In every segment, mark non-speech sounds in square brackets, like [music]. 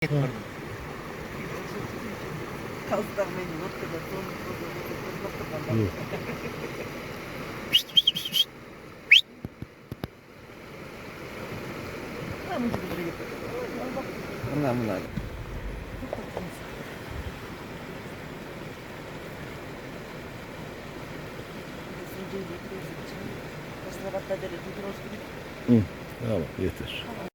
Tamam, bak. Bunlar bunlar. Hı. Tamam yeter.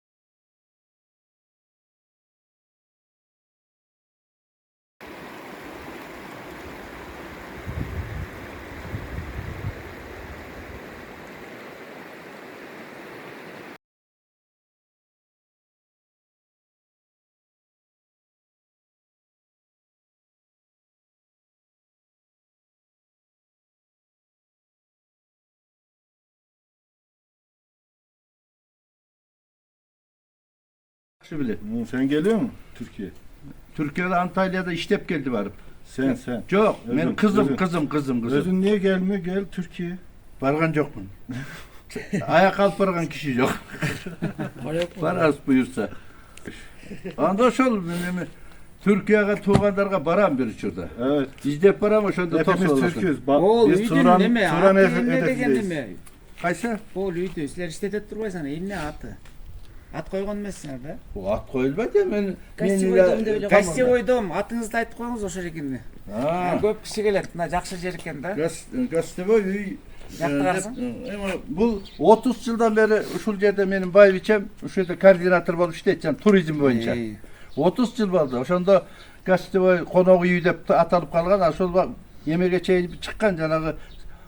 Şu bile. Hı, Sen geliyor musun Türkiye? Türkiye'de Antalya'da iştep geldi varıp. Sen sen. Çok. Benim kızım, özün. kızım, kızım, kızım. Özün niye gelmiyor? Gel Türkiye. Vargan yok mu? [laughs] Ayak kalp vargan kişi yok. [laughs] Var az buyursa. Andaş ol benim. Türkiye'ye tuğanlarga baran bir şurada. Evet. İzdep var ama şurada tos Hepimiz olasın. Türk'üz. Bak Oğul biz Turan? Turan Atı hed- inne degen hedefindeyiz. neme? Kaysa? Oğul uydu. Sizler işletip durbaysan inne atı At koygan emessingер да? Bu at koyulmadı ya ben. Гостевой men- домда öyle Гостевой kalmadı. дом атыңызды айтып коюңуз ошол экенди. Ha. Көп киши келет. Мына жакшы жер экен да. Gaz, gazete üy. Yaptırarsın. Ama bu 30 yıldan beri şu yerde benim bay biçem, şu yerde koordinatör olup işleyeceğim turizm boyunca. Ey, 30 yıl oldu. Ошондо гостевой конок үйү деп аталып калган. Ошол ба- эмеге чейин чыккан жанагы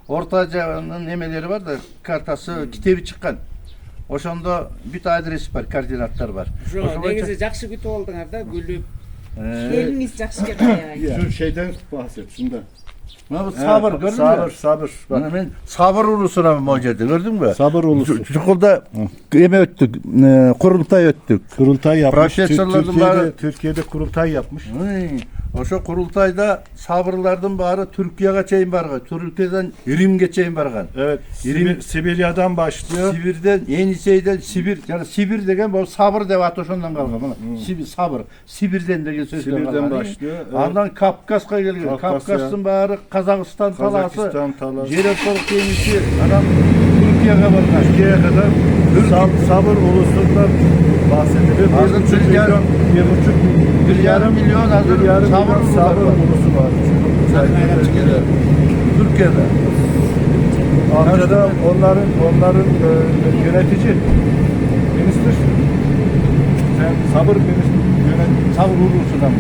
ортажанын эмелери бар да, картасы, китеби чыккан. Oşonda büt adres var, koordinatlar var. Şu denize yaxshi büt oldunlar da gülüp. Ee, Eliniz yaxshi ketdi. Şu şeyden bahset şundan. Ne bu sabır gördün mü? Sabır sabır. Bak yani ben sabır ulusuna mucizdi gördün mü? Sabır ulusu. Çukurda yeme öttük. E, kurultay öttük. Kurultay yapmış. Profesörlerin Türkiye'de, Türkiye'de kurultay yapmış. Oşo kurultayda sabırlardan bari Türkiye'ye geçeyim barga. Türkiye'den Rim geçeyim bargan. Evet. Rim, Sibir, Sibirya'dan başlıyor. Sibir'den, Yeniçey'den Sibir. Yani Sibir degen bu sabır devatı şundan kalkan. Hmm. Sibir, sabır. Sibir'den de söz Sibir'den başlıyor. Evet. Andan Kafkaska geliyor. Kafkas'tan bari Kazakistan talası. Kazakistan talası. Jeratol kemisi. Adam Türkiye'ye kadar. Türkiye'ye kadar. Sab sabır ulusundan bahsedilir. Bir buçuk bir buçuk bir yarım milyon hazır yarım sabır milyon sabır var. ulusu var. Türkiye'de. Türkiye'de. Amerika'da onların onların e, yönetici minister sen sabır minister yönet Sabır ulusundan.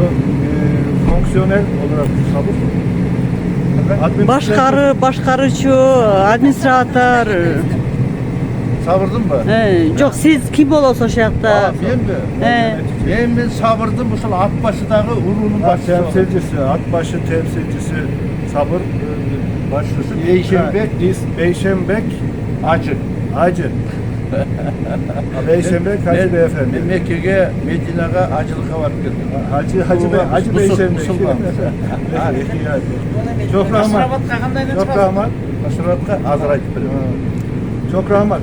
yok, e, fonksiyonel olarak sabır Başkarı, başkarıcı, administratör. Sabırdın mı? He, yok siz kim olası şey şaxta? Ben mi? He. Ben mi sabırdım musul Akbaşı'daki urunun Ha, başçısı. oldum. temsilcisi, Akbaşı temsilcisi Sabır e, başçısı. Beyşembek, İs- Beyşembek Acı. Hacı. Beyşembek Hacı [laughs] Beyefendi. Ben Mekke'ye, Medine'ye acılığa varıp geldim. Hacı [laughs] Hacı Bey, Hacı Musul- Beyşembek. Musulman. Çok rahmat. Çok rahmat. Aşıratka Azrail. Çok rahmat.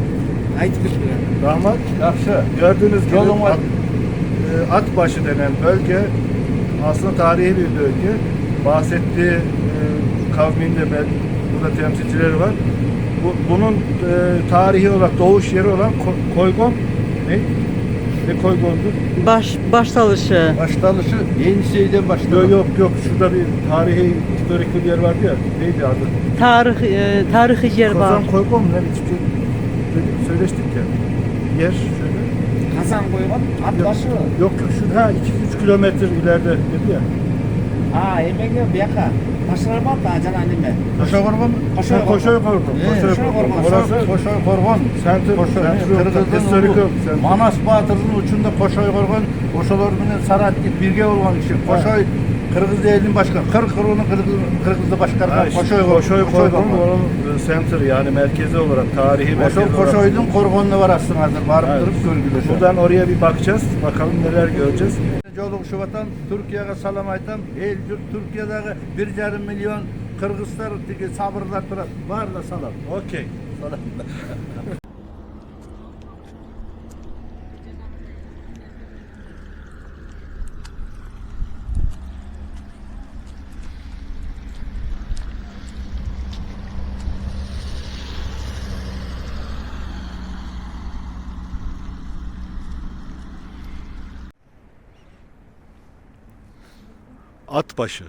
Rahmat Yakşı. gördüğünüz gibi at, var. e, Atbaşı denen bölge aslında tarihi bir bölge. Bahsettiği e, kavmin de ben, burada temsilcileri var. Bu, bunun e, tarihi olarak doğuş yeri olan Ko- Koygon ne? Ne Koygon'du? Baş, baş salışı. Başlanışı Yenişehir'den başladı. Yok yok yok şurada bir tarihi historik bir yer vardı ya. Neydi adı? Tarih, e, tarihi yer var. Kazan Koygon mu ne biçim şey? söyleştik ya. Yer şöyle. Kazan koyuyor at Yok, başı. yok şu ha 2-3 kilometre ileride dedi ya. Aa yemek yok bir yaka. Taşlar var da acan anneme. Koşa korban mı? Koşa Koşoy Korban. Koşoy Korban. Orası Koşoy Korban. Sentr, Koşoy, Manas Batır'ın uçunda Koşoy Korban. Koşalar bilen birge olgan kişi. Koşoy Kırgız elinin başkanı. Kırk Kırgız'ın Kırgız, Kırgız'da Ha, başkanı. işte Koşoy Koşoy Korgun Korgon. onun e, center yani merkezi olarak tarihi merkezi Koşoy olarak. Koşoy'un Korgon'una var aslında hazır. Varıp Evet. durup görgüleşiyor. Buradan oraya bir bakacağız. Bakalım neler göreceğiz. Joluk şu vatan Türkiye'ye salam aytam. El Türkiye'deki bir yarım milyon Kırgızlar sabırlar turar. Var da salam. Okey. Salam. Atbaşı.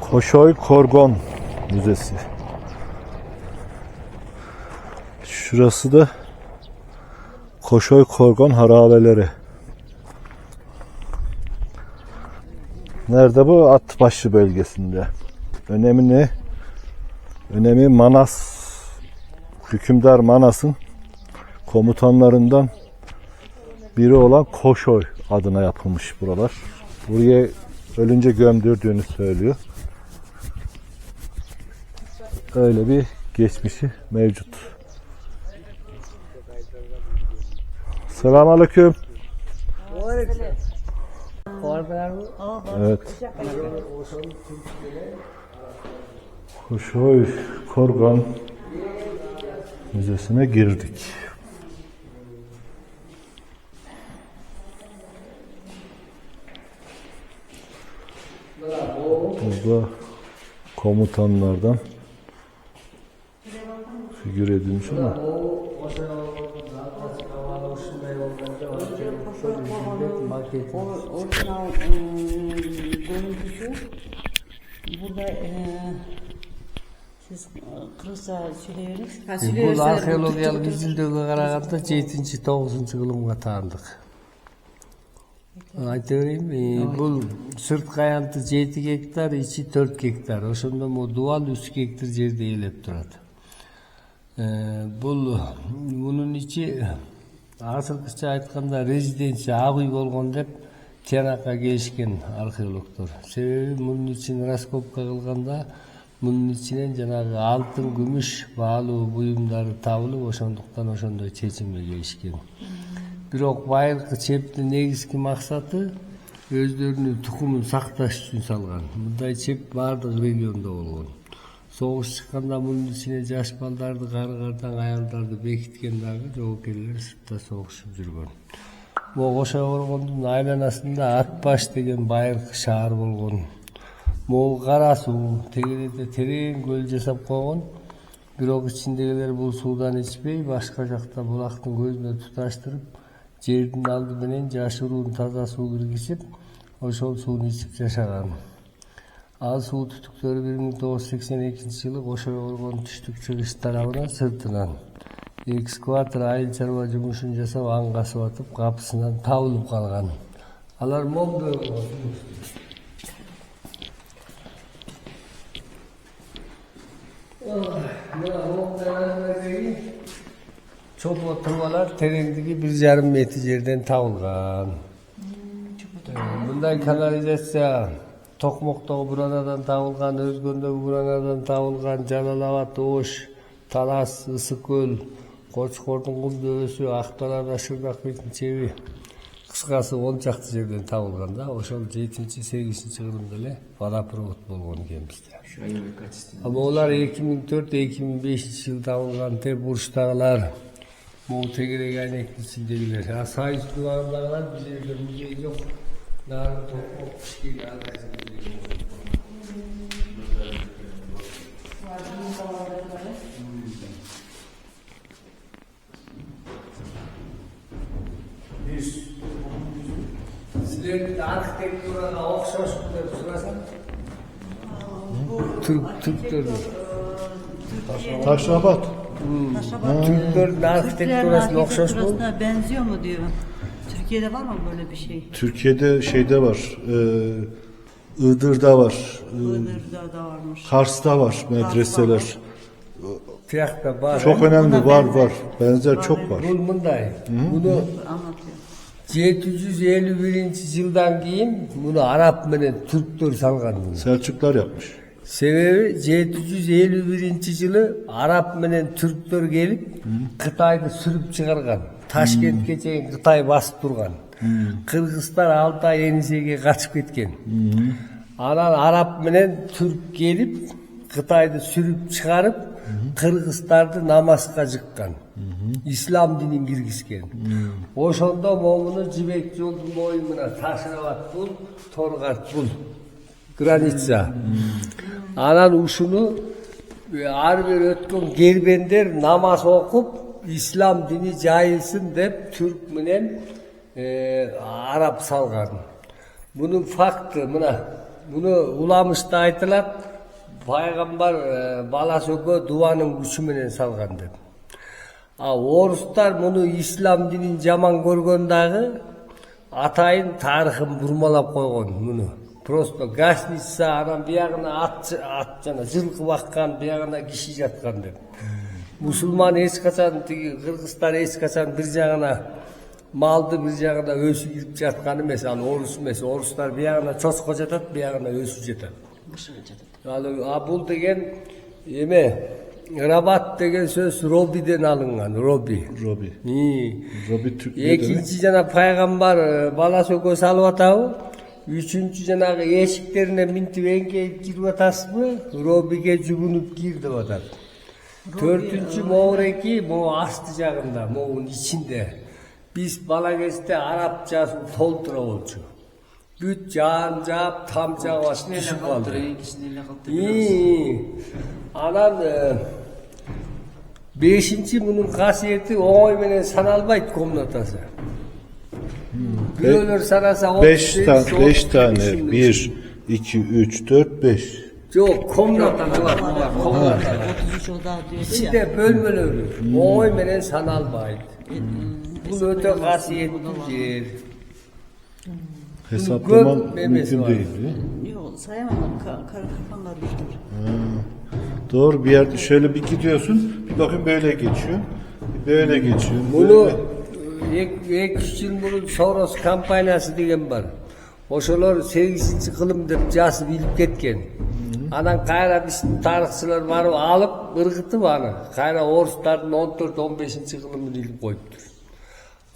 Koşoy Korgon Müzesi. Şurası da Koşoy Korgon harabeleri. Nerede bu? Atbaşı bölgesinde. Önemi ne? Önemi Manas hükümdar Manas'ın komutanlarından biri olan Koşoy adına yapılmış buralar. Buraya ölünce gömdürdüğünü söylüyor. Öyle bir geçmişi mevcut. Selamünaleyküm. Evet. Kuşoy Korgan Müzesi'ne girdik. Burada komutanlardan figür edilmiş ama Orijinal ıı, görüntüsü burada ıı, siz söyleyiveriniz. Бул археологиялык изилдөөгө караганда жетинчи тогузунчу кылымга таандык айта берейин бул сырткы аянты жети гектар ичи төрт гектар ошондо могу дубал үч гектар жерди ээлеп турат бул мунун ичи азыркыча айтканда резиденция ак үй болгон деп тиянакка келишкен археологдор. Себеби мунун ичин раскопка кылганда мунун ичинен жанагы алтын күмүш баалуу буюмдары табылып ошондуктан ошондой чечимге келишкен. Бирок байыркы чептин негизги максаты өздөрүнүн тукумун сакташ үчүн салган. Мындай чеп баардык региондо болгон. Согуш чыкканда мунун ичине жаш балдарды кары кырдаң аялдарды бекиткен дагы жоокерлер сыртта согушуп жүргөн могу кошо коргондун айланасында ат баш деген байыркы шаар болгон. Могу кара суу тегеректе терең көл жасап койгон. Бирок ичиндегилер бул суудан ичпей башка жакта булактын көзүнө туташтырып жердин алды менен жашыруун таза суу киргизип ошол сууну ичип жашаган. Ал суу түтүктөрү бир миң тогуз жүз сексен экинчи жылы кошой коргон түштүк чыгыш тарабынан сыртынан экскаватор айыл чарба жумушун жасап аңга сыбатып капысынан табылып калган. Алар моңдо чопо тырмалар тереңдиги бир жарым метр жерден табылган. Мындай канализация токмоктогу буранадан табылган өзгөндөгү буранадан табылган жалал абад ош талас ысык көл кочкордун кум дөбөсү ак далада шырдак бетин чеби кыскасы он чакты жерден табылган да ошол жетинчи сегизинчи кылымда эле водопровод болгон экен бизде а могулар эки миң төрт эки миң бешинчи жылы табылган те бурчтагылар могу тегерек айнектин ичиндегилер а сайыс дубагындагылар билерде музей жок arkitekturada offshore sırasın. Türk Türkler. Taşrabat. Hmm. Taşrabat. Türklerin mı? benziyor mu diyor. Türkiye'de var mı böyle bir şey? Türkiye'de şeyde var. E, Iğdır'da var. E, Iğdır'da da varmış. Kars'ta var medreseler. Var. Çok önemli var var. Benzer çok var. Bunu, bunu 751 жылдан кейін bunu араб менен түрктөр салган. Selçuklar yapmış. себебі 751 жылы араб менен түрктөр келіп, Кытайды сүрүп чыгарган. Ташкентке чейин Кытай басып турган. Кыргызстар Алтай энисеге качып кеткен. Анан араб менен түрк келіп, Кытайды сүрүп чыгарып, қырғыздарды намазға жыккан. İslam dinin girgisken. Oşonda momunu cibek yolun boyumuna taşıravat bul, torgart bul. Granitsa. Anan uşunu e, ar bir ötkün gerbender namaz okup İslam dini cahilsin dep Türk menen e, Arap salgan. Bunun faktı mına. Bunu ulamışta aytılar. Peygamber e, balasökö duanın güçü menen salgan dep. A oruslar bunu İslam dinin jaman görgöndagы атайын тарыхын бурмалап койгон муну просто гашница анан биягына ат ат жана жылкы баккан биягына киши жаткан деп. Мусулман эч качан тиги кыргызстан эч качан бир жагына малды бир жагына өсү кирип жаткан эмес ал орус эмес. Орустар биягына чочко жатат биягына өсү жатат. Ал а бул деген эме Rabat degen söz Robi'den alıngan. Robi. Robi. İyi. Robi Türkçe İkinci cana peygamber bala soko salvatav. Üçüncü cana eşiklerine minti venge girve tasmı. Robi'ge cübünüp girdi o da. Dördüncü moğreki mo astı cagında, moğun içinde. Biz bala geçti Arapça toltura olcu. Büt can cap tam cavaş düşüp aldı. İyi. Anam e, beşinci bunun kasiyeti oğoy menen sanalbayt komnatası. Biriler sanasa o 5 beş, tane, 5 tane. 1, 2, 3, 4, 5. Yok komnata var. Komnata. 33 oda diyor. İçinde bölmeleri. Oğoy menen sanalbayt. Bu öte kasiyetli yer. Hesaplaman gök memesi mümkün var. değil. değil mi? Yok sayamam. Ka kar kafan karıştır. Doğru bir yerde şöyle bir gidiyorsun. Bir bakın böyle geçiyor. Böyle geçiyor. Bunu böyle. ek, ek için bunun Soros kampanyası degen var. Oşolor 8. kılım dep jasып ilip ketken. Anan kayra bizim tarihçiler barıp alıp ırgıtıp anı. Kayra Orusların 14-15. kılımını ilip koyuptur.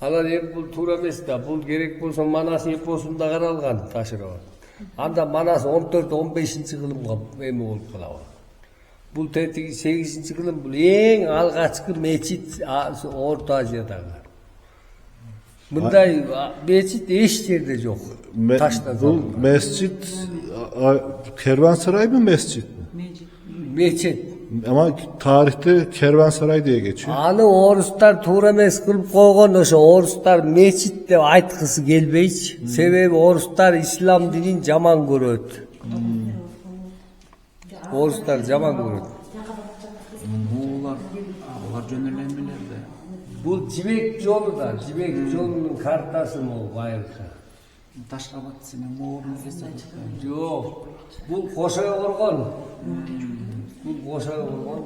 Anan em bul tuura emes da, bul gerek bolsa Manas eposunda karalgan taşıraba. Anda Manas 14-15. kılımga emi bolup kalaba Бул тетиги 8 кылым бул эң алгачкы мечит а- Орто Азиядагы. Мындай а, мечит эч жерде жок. Me- Ташта bu mescit a- a- kervansaray mı mescit mi? Mecid. Мечит. Ama tarihte kervansaray diye geçiyor. Аны орустар туура эмес кылып койгон ошо орустар мечит деп айткысы келбейчи. Себеби орустар ислам динин жаман көрөт. орустар жаман көрөт олар олар жөнеле да бул жибек жолу да жибек жолунун картасы могу байыркы ташкабат сенен моорун кесет жок бул кошой коргон бул кошой коргон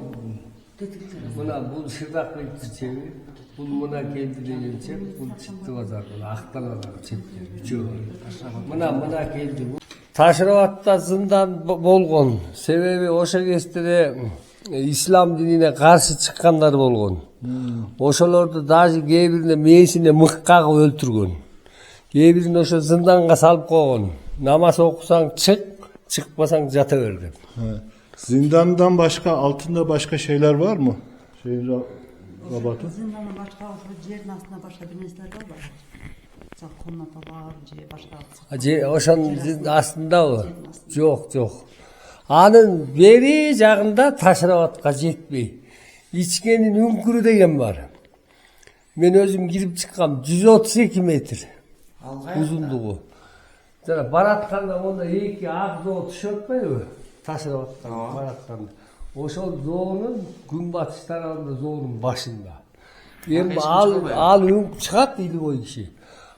мына бул шырдак келиптир чеби бул мына келди деген чеп бул чипти базар мына чептер үчөө мына мына келди Taşravat'ta zindan bo- bolgon. Sebebi oşa kestide e, İslam dinine karşı çıkanlar bolgon. Oşolordu daşı gebirine meyesine mıkkak öldürgün. Gebirine oşo zindanга salıp koygun. Namaz okusan çık, çıkmasan jata ver dep. Ha. Zindandan başka altında başka şeyler var mı? Şey, Ra- Rabat'ın. Zindanın başka yerin altında başka bir nesler var mı? Mesela komnata var, ce başka Je, ошонун зин- астындабы? Жок, жок. Анын бери жагында Ташрабатка жетпей. Ичкенин үңкүрү деген бар. Мен өзүм кирип чыккам 132 метр узундугу. Жана баратканда монда эки ак зоо түшүп атпайбы? Ташрабаттан баратканда. Ошол жоонун күнбатыш тарабында жоонун башында. Эми ал ал үң чыгат илбой киши.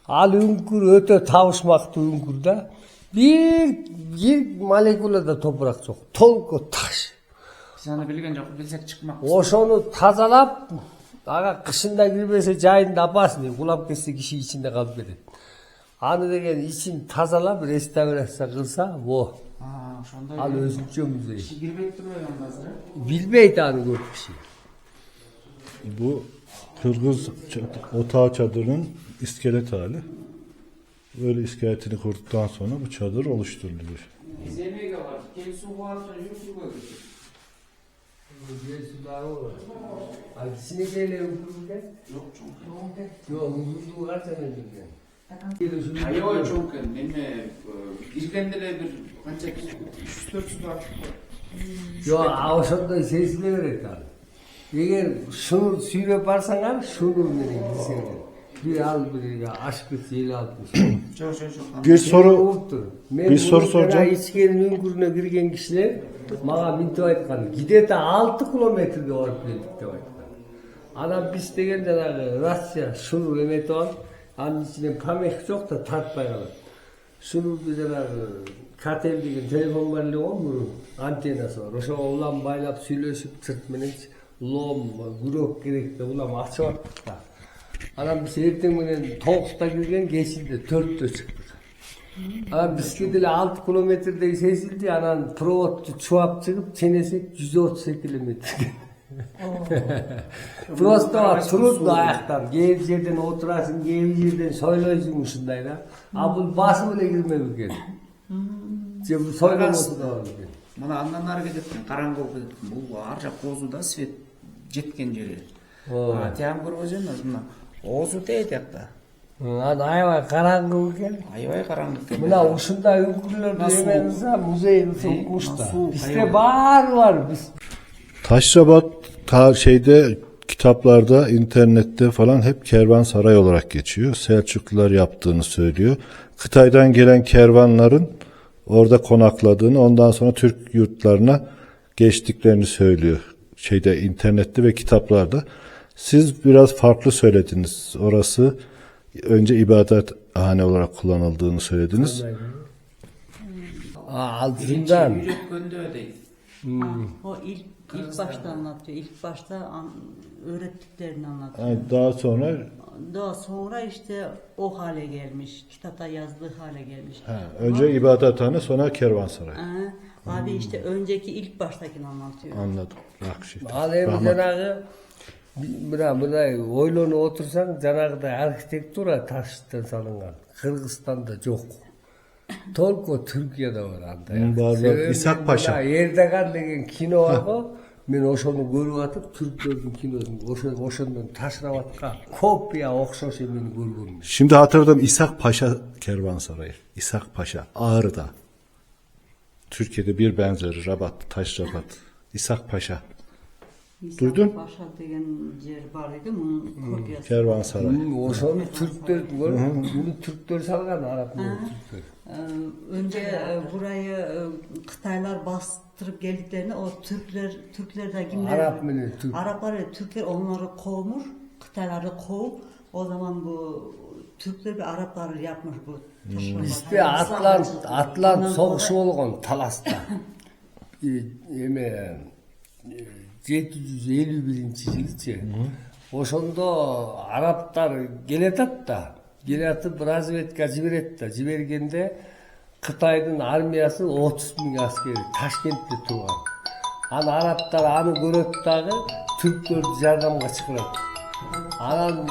al üngür öte tavuşmaktı üngürde. Bir, bir molekulada toprak çok. Tolko taş. Biz onu bilgen yok, bilsek çıkmak. Oşonu tazalap, Aga kışında girmese cayın da basmıyor. Kulak kesti kişi içinde kalıp gelir. Hani anı degen için tazalap restorasyon kılsa oh. o. Ha, al özgürce müzeyi. Kişi girmeyip durmuyor yalnız. Bilmeydi anı hani gördük kişi. Şey. Bu Kırgız otağı çadırın iskelet hali. Böyle iskeletini kurduktan sonra bu çadır oluşturuluyor. Hayır çok önemli. İlgilendirebilir. Ancak 300-400 var. Yo avşamda sesli öğret abi. Eğer şunu suyu yaparsan abi şunu nereye gitsin bir aşkısıyla atmış. [clears throat] Çok çok çok. Bir soru bir soru soracağım. İçkiyenin üngürüne girgen kişiler bana mintu aytkan. Gidete 6 kilometrede varıp geldik de aytkan. Adam biz degen janagı Rossiya şunu emet alıp anın içinden pameh çok da tartmay kalıp. Şunu bir janagı Katel degen telefon var ne olmuyor? Antenası var. Oşa ulan baylap söyleşip tırtmenec lom, gürök gerek de ulan açı var. Anam biz erteң менен 9'da girген кечинде 4'te çıktık. Anam bisiklet ile 6 kilometrede sesildi. Anam provot çuap çıkıp çenesek 138 kilometre. Просто трудно аяқтан. Кээ жерден отырасың, кээ жерден сойлойсың ушундай да. А бул басым эле кирмеп экен. Же бул сойломосу да бар экен. Мына андан ары кетет караңгы болуп кетет бул ар жак козуда свет жеткен жери Оо. а тиян көрбөсөң мына Oğuz'un edetti. Ana ayvay karanlık gel. Ayvay karanlık gel. Buna uşunda yükülür demenize muzeyin sokmuşta. İşte var var biz. Taşrabat ta şeyde kitaplarda, internette falan hep kervansaray olarak geçiyor. Selçuklular yaptığını söylüyor. Kıtay'dan gelen kervanların orada konakladığını, ondan sonra Türk yurtlarına geçtiklerini söylüyor. Şeyde internette ve kitaplarda. Siz biraz farklı söylediniz. Orası önce ibadethane olarak kullanıldığını söylediniz. Ağzından. O ilk, ilk başta anlatıyor. İlk başta öğrettiklerini anlatıyor. Yani daha sonra? Daha sonra işte o hale gelmiş. Kitapta yazdığı hale gelmiş. Ha, önce Ama, ibadethane sonra kervansaray. He, abi hmm. işte önceki ilk baştakini anlatıyor. Anladım. Bak şimdi. Alev мына мындай ойлонуп отурсаң жанагыдай архитектура таштан салынган кыргызстанда жок только түркияда бар андай Мм, бар, бар. Себеби Исак мен Паша. мына эрдоган деген кино бар го мен ошону көрүп атып түрктөрдүн киносун ошо ошондон ташрабатка копия окшош эмени көргөм Şimdi hatırladım İshak Paşa Kervansarayı. İshak Paşa Ağrı'da. Türkiye'de bir benzeri Rabat, Taşrabat. İshak Paşa Duydun? Paşa degen yer var idi, bunun kopyası. Kervansaray. O zaman Türkler, bunu Türkler salgan Araplar, Ha. Türkler. Ee, önce e, burayı e, Kıtaylar bastırıp geldiklerinde o Türkler, Türkler de kimler? Arap mı ne, Türk? Araplar ve Türkler onları kovmur, Kıtayları kovup o zaman bu Türkler ve Araplar yapmış bu. taşıma. İşte Yani atlar, İslam- atlar soğuşu olgun Talas'ta. [laughs] E, элүү биринчи жылычы ошондо арабтар келатат да келатып разведка жиберет да жибергенде кытайдын армиясы отуз миң аскери ташкентте турган анан арабтар аны көрөт дагы түрктөрдү жардамга чакырат анан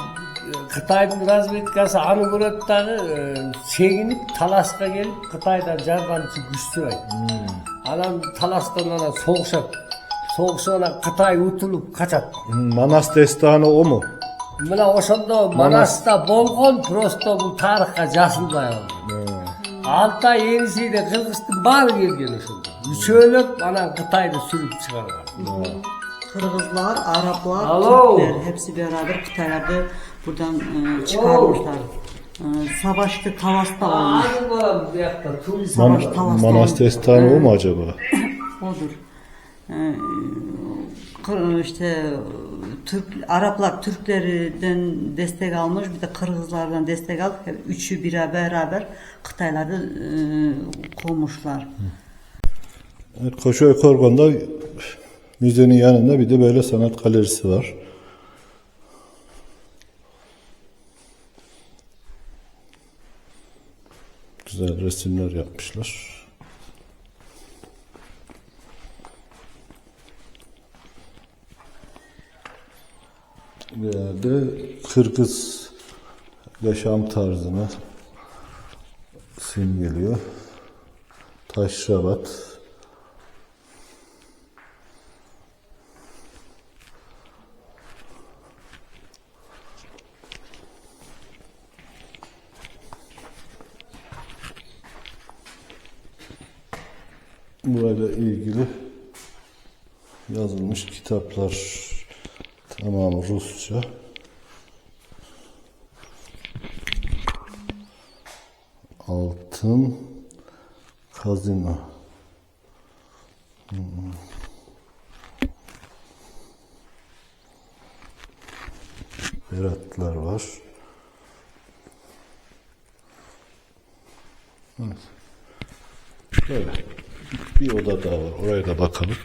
кытайдын разведкасы аны көрөт дагы чегинип таласка келип кытайдан жардамчы күч сурайт анан таластан анан согушат soğuksana kıtay utulup kaçat. Manas destanı o mu? Mına oşondo Manas'ta bolgon prosto bu tarihka jasılda yazdı. Alta yenisi de Kırgız'dan bar gelgen oşondo. Üçölüp bana Kıtay'da sürüp çıkarlar. Kırgızlar, Araplar, Alo. Türkler hepsi beraber Kıtay'da buradan e, çıkarmışlar. E, savaşta Tavas'ta olmuş. Savaş Tavas'ta Manas destanı o mu acaba? Odur. Ee, işte Türk Araplar Türklerden destek almış bir de Kırgızlardan destek alıp üçü bire beraber Kıtayları e, kovmuşlar. Evet, Koşu Korgon'da müzenin yanında bir de böyle sanat galerisi var. Güzel resimler yapmışlar. de Kırgız yaşam tarzını simgeliyor. Taşravat. Burayla ilgili yazılmış kitaplar Altın Kazino. Hmm. Beratlar var. Evet. Böyle. Bir oda daha var. Oraya da bakalım.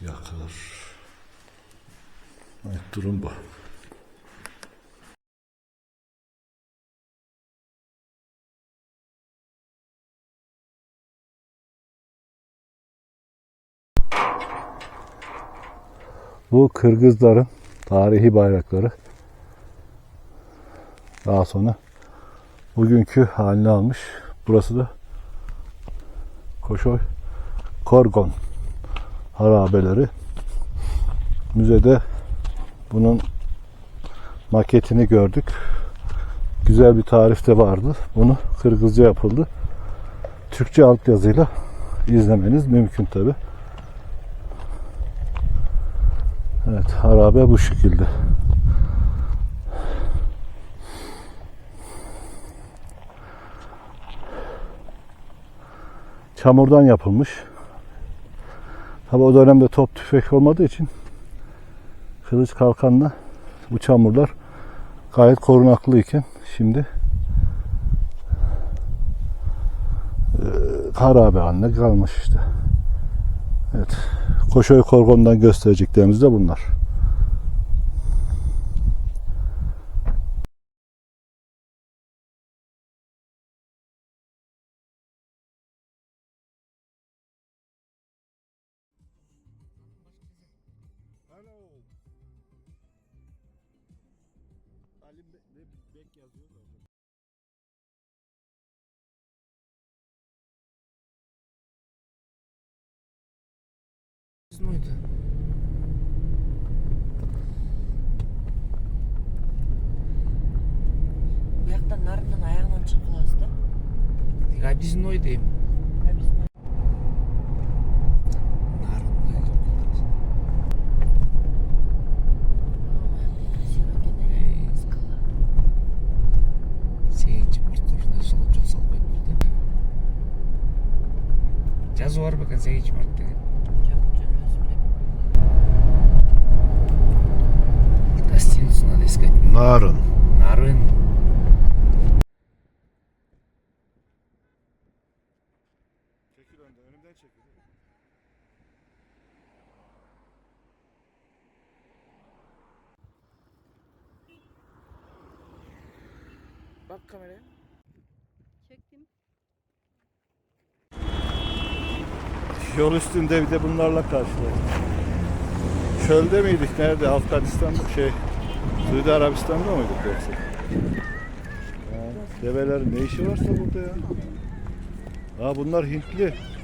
Yakılır. Evet, durum bu. Bu Kırgızların tarihi bayrakları. Daha sonra bugünkü halini almış. Burası da Koşoy Korgon harabeleri. Müzede bunun maketini gördük. Güzel bir tarif de vardı. Bunu Kırgızca yapıldı. Türkçe altyazıyla izlemeniz mümkün tabi. Evet harabe bu şekilde. Çamurdan yapılmış. Tabi o dönemde top tüfek olmadığı için kılıç kalkanla bu çamurlar gayet korunaklı iken şimdi e, harabe haline kalmış işte. Evet. Koşoy Korgon'dan göstereceklerimiz de bunlar. Muydu? Bu yaktan narından ayağından çıkılmaz da. Ya bizim Önden, önümden çekil. Bak kameraya Çektim. Yol üstünde bir de bunlarla karşılaştık. Çölde miydik? Nerede? Afganistan'da şey Suudi Arabistan'da mıydık yoksa? Ha, develerin ne işi varsa burada ya. Aa bunlar Hintli.